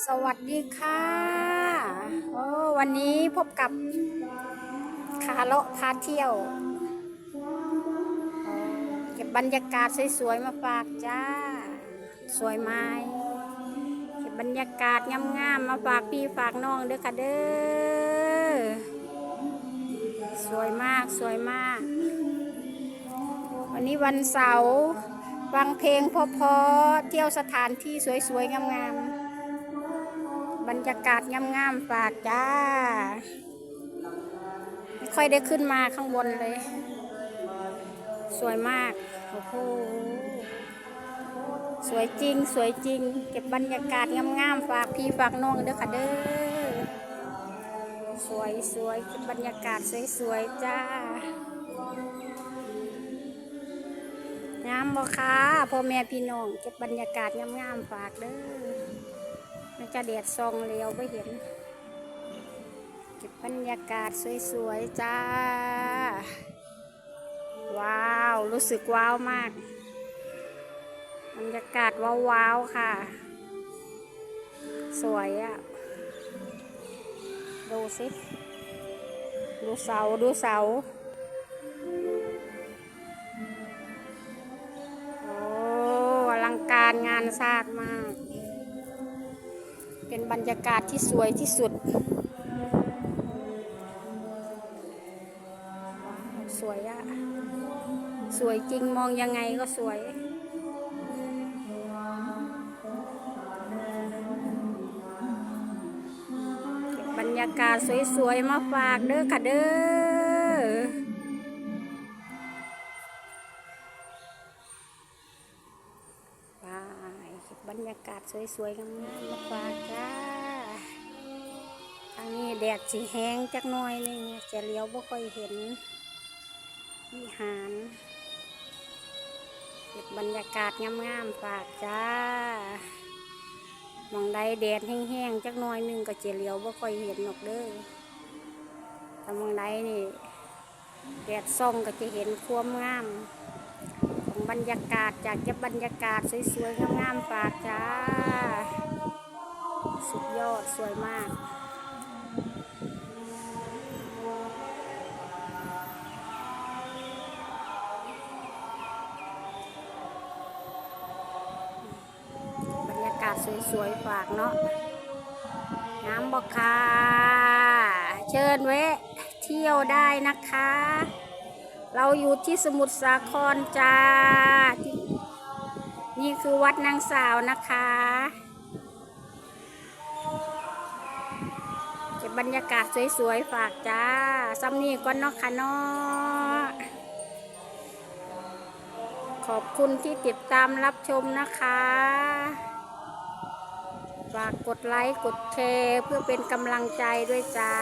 สวัสดีค่ะ โอ้วันนี้พบกับคาเลาะพาเที่ยว เก็บบรรยากาศสวยๆมาฝากจ้า สวยไหมเก็บบรรยากาศงามๆมาฝากพี่ฝากน้องเด้อค่ะเด้อ สวยมากสวยมาก วันนี้วันเสาร์ฟังเพลงเพอๆเที่ยวสถานที่สวยๆงามๆ รรยากาศงามๆฝากจ้า ไม่ค่อยได้ขึ้นมาข้างบนเลย สวยมาก โอ้โห สวยจริง สวยจริง เก็บบรรยากาศงามๆฝากพี่ฝากน้องเด้อค่ะเด้อ สวยสวยเก็บบรรยากาศสวยๆจ้างามบ่คะพ่อแม่พี่น้องเก็บบรรยากาศงามๆฝากเด้อ มันจะแดดซองเลี้ยวไปเห็น เก็บบรรยากาศสวยๆ จ้า ว้าว รู้สึกว้าวมาก บรรยากาศว้าวๆ ค่ะ สวยอะ่ะ ดูสิ ดูเสา ดูเสาโอ้อลังการงานสร้างมาก เป็นบรรยากาศที่สวยที่สุด สวยอะสวยจริงมองยังไงก็สวยบรรยากาศสวยๆมาฝากเด้อค่ะเด้อ บรรยากาศสวยๆงามๆมาฝากจ้าทางนี้แดดสีแห้งจักหน่อยหนึงจะเลี้ยวบ่ค่อยเห็น วิหารเก็บบรรยากาศงามๆฝากจ้ามองใดแดดแห้งๆจักหน่อยนึงก็จะเลี้ยวบ่ค่อยเห็นหรอกเด้อแต่มองใดนี่แดดส่องก็จะเห็นความงาม บรรยากาศจากเก็บรรยากาศสวยๆงามๆฝากจ้า สุดยอดสวยมากบรรยากาศสวยๆ ฝากเนาะ น้ำบอกค่ะ เชิญแวะเที่ยวได้นะคะ เราอยู่ที่สมุทรสาครจ้า นี่คือวัดนางสาวนะคะ เก็บบรรยากาศสวยๆ ฝากจ้าซ้ำนี่ก่อนเนาะค่ะนาะขอบคุณที่ติดตามรับชมนะคะ ฝากกดไลค์ กดแชร์เพื่อเป็นกำลังใจด้วยจ้า